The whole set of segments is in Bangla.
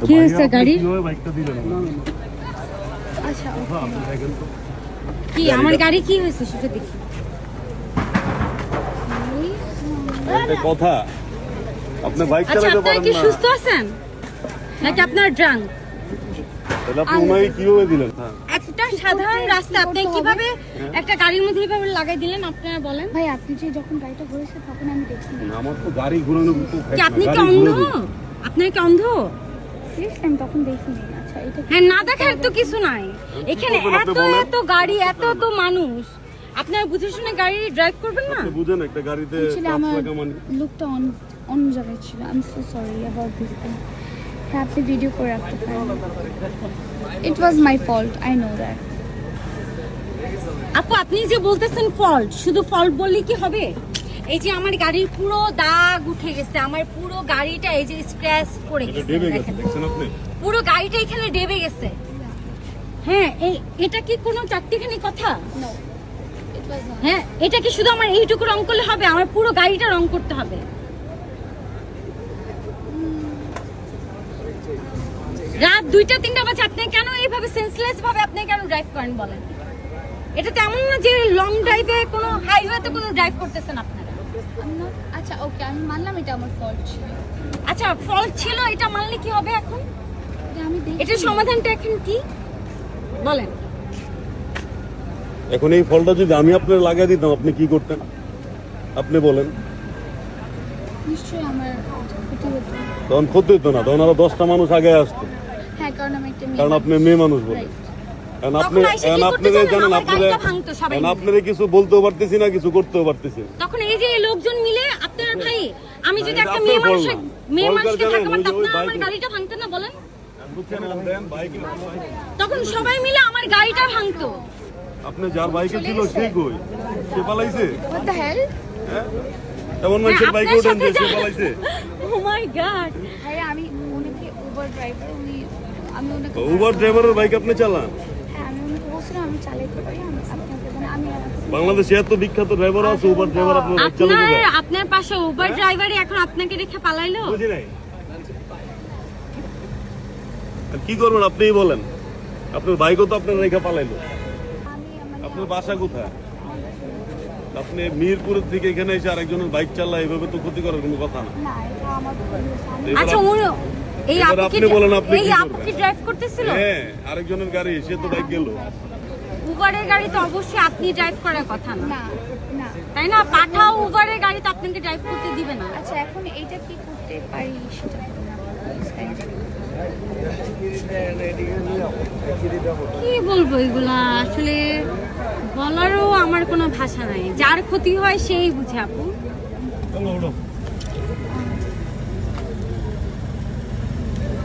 কি হয়েছে? কীভাবে আমাকে? আচ্ছা হ্যাঁ। কি আমার গাড়ি কি হয়েছে সেটা দেখি। কথা। আপনি বাইক আচ্ছা চালাতে আপনারা পারেন কি না। সুস্থ আছেন? নাকি আপনার ড্রাঙ্ক তাহলে আপনি ওনাকে কীভাবে দিলেন? হ্যাঁ। একটা সাধারণ রাস্তা আপনি কীভাবে একটা গাড়ির মধ্যে এইভাবে লাগাই দিলেন আপনারা বলেন। ভাই আপনি যে যখন গাড়িটা ঘুরেছে তখন আমি দেখিনি আমার তো গাড়ি ঘুরানো কি আপনি কি অন্ধ? আপনার কি অন্ধ? সিরিয়াসলি আমি তখন দেখিনি। আচ্ছা এটা হ্যাঁ না দেখার তো কিছু নাই। এখানে করবেন এত এত গাড়ি এত এত মানুষ। আপনারা বুঝে শুনে গাড়ি ড্রাইভ করবেন না? বুঝেন একটা গাড়িতে আমার লুকটা অন অন্য জায়গায় ছিল। I am so sorry about this thing হ্যাঁ আপনি ভিডিও করে রাখতে পারেন। It was my fault I know that আপু আপনি যে বলতেছেন ফল্ট শুধু ফল্ট বললে কি হবে? এই যে আমার গাড়ির পুরো দাগ উঠে গেছে আমার পুরো গাড়িটা এই যে স্ক্র্যাচ পড়ে গেছে পুরো গাড়িটা এখানে ডেবে গেছে। হ্যাঁ এই এটা কি কোনো চারটিখানি কথা? নো ইট ওয়াজ নট হ্যাঁ এটা কি শুধু আমার এইটুকু রং করলে হবে? আমার পুরো গাড়িটা রং করতে হবে। রাত দুইটা তিনটা বাজে আপনি কেন এইভাবে সেন্সলেস ভাবে আপনি কেন ড্রাইভ করেন বলেন? এটা তো এমন না যে লং ড্রাইভে কোনো হাইওয়েতে কোনো ড্রাইভ করতেছেন আপনারা। আচ্ছা ওকে আমি মানলাম এটা আমার ফল্ট ছিল। আচ্ছা ফল্ট ছিল এটা মানলে কি হবে এখন? আমি দেখি। এটার সমাধানটা এখন কি? বলেন। এখন এই ফলটা যদি আমি আপনার লাগিয়ে দিতাম আপনি কি করতেন? আপনি বলেন। নিশ্চয়ই আমার ক্ষতি হতো। তখন ক্ষতি হতো না তখন আরও দশটা মানুষ আগে আসতো। হ্যাঁ কারণ আমি একটা কারণ আপনি মেয়ে মানুষ বলে। Right. কারণ তখন আপনি আপনারা জানেন? আপনারা। আপনারা কিছু বলতেও পারতেছি না কিছু করতেও পারতেছি। তখন এই যে লোকজন মিলে আপনার ভাই আমি যদি একটা মেয়ে মানুষ মেয়ে মানুষকে ধাক্কা ওই যে মারতে ওই আপনারা আমার গাড়িটা ভাঙতেন না বলেন। বুঝছেন? দেন, বাইকে- তখন সবাই মিলে আমার গাড়িটা ভাঙতো। আপনি যার বাইকে ছিল সে কই? সে পালাইছে? হোয়াট দ্য হেল এমন মানুষের বাইকে হ্যাঁ, যে সে পালাইছে। ও মাই গড ভাই আমি ওনাকে উবার ড্রাইভার উনি আমি ওনাকে উবার ড্রাইভারের বাইক আপনি চালান? বাংলাদেশে এত বিখ্যাত ড্রাইভার আছে উবার ড্রাইভার আপনার আপনার আপনার পাশে উবার ড্রাইভারই এখন আপনাকে রেখে পালাইলো? বুঝি নাই। আর কি করবেন আপনিই বলেন। আপনার বাইকও তো আপনার রেখা পালাইলো। মানে আপনার বাসা কোথায়? আপনি মিরপুরের থেকে এখানে এসে আরেকজনের বাইক চালায় এভাবে তো ক্ষতি করার কোনো কথা না। আচ্ছা এই আপনি বলেন আপনি এই কি আপু করবেন? কি ড্রাইভ করতেছিল? হ্যাঁ আরেকজনের গাড়ি সে তো বাইক গেল। উবারের গাড়ি তো অবশ্যই আপনি ড্রাইভ করার কথা না। তাই না? পাঠাও উবারের গাড়ি তো আপনাকে ড্রাইভ করতে দিবে না। আচ্ছা এখন এইটা কি করতে পারি সেটা কি বলব এগুলা? আসলে বলারও আমার কোনো ভাষা নাই। যার ক্ষতি হয় সেই বুঝে আপু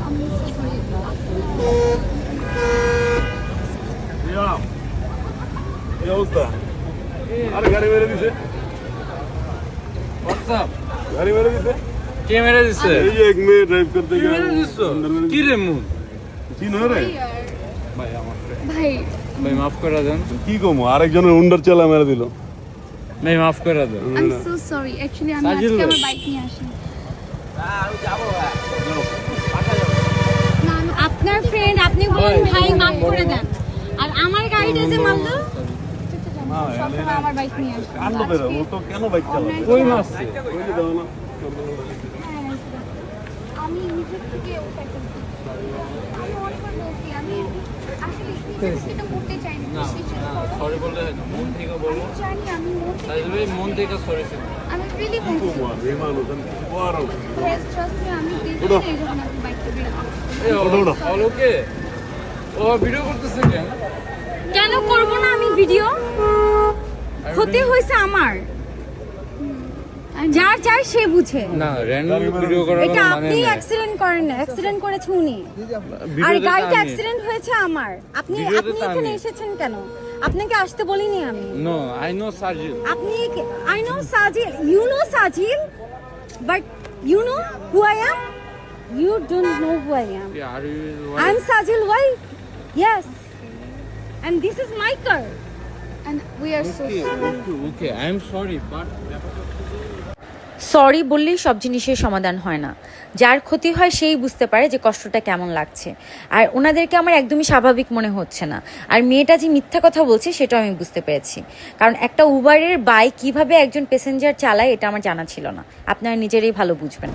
আমি sorry. কি অবস্থা। আরে গাড়ি মেরে দিছে। গাড়ি মেরে দিছে। কে মেরে দিছে? এই যে এক মেয়ে ড্রাইভ করতে গিয়ে মেরে দিছ? কি রে চিনো রে? ভাই আমার। ভাই। ভাই মাফ করে দেন। কি কমো? আরেকজনের উন্ডার চালা মেরে দিল। ভাই মাফ করে দেন। I am so sorry actually আমি আজকে আমার বাইক নিয়ে আসি আপনার ফ্রেন্ড আপনি বলেন ভাই মাফ করে দেন। আর আমার গাড়িটা যে মারলো সবসময় আমার বাইক নিয়ে আসি কান্দ বেরো ও তো কেন বাইক চালায়? কই মারছে? ওই দাও না হ্যাঁ, আমি নিজের থেকে ওটা আমি অনেকবার বলছি, আমি আসলে এটা করতে চাইনি। না সরি বলে মন থেকে বলো। জানি, আমি মন থেকে- মন থেকে সরি আমি really বলছি। আমি আমি বের ওঠো। অলোকে। ও ভিডিও করতেছে কেন? কেন করব না আমি ভিডিও? ক্ষতি হয়েছে আমার। যার চাই সে বুঝে। না র্যান্ডম ভিডিও করার এটা মানে আপনি অ্যাক্সিডেন্ট করেন না অ্যাক্সিডেন্ট করেছে উনি। আর গাড়িটা অ্যাক্সিডেন্ট হয়েছে আমার। আপনি আপনি এখানে এসেছেন কেন? আপনাকে আসতে বলিনি আমি। নো আই নো সার্জিল আপনি I know Sajil you know Sajil but you know who I am you don't know who I am I am Sajil wife yes. And this is my car. And we are so sorry. Okay okay I am sorry but sorry বললেই সব জিনিসের সমাধান হয় না। যার ক্ষতি হয় সেই বুঝতে পারে যে কষ্টটা কেমন লাগছে। আর ওনাদেরকে আমার একদমই স্বাভাবিক মনে হচ্ছে না। আর মেয়েটা যে মিথ্যা কথা বলছে সেটাও আমি বুঝতে পেরেছি। কারণ একটা উবারের বাইক কীভাবে একজন প্যাসেঞ্জার চালায় এটা আমার জানা ছিল না। আপনারা নিজেরাই ভালো বুঝবেন।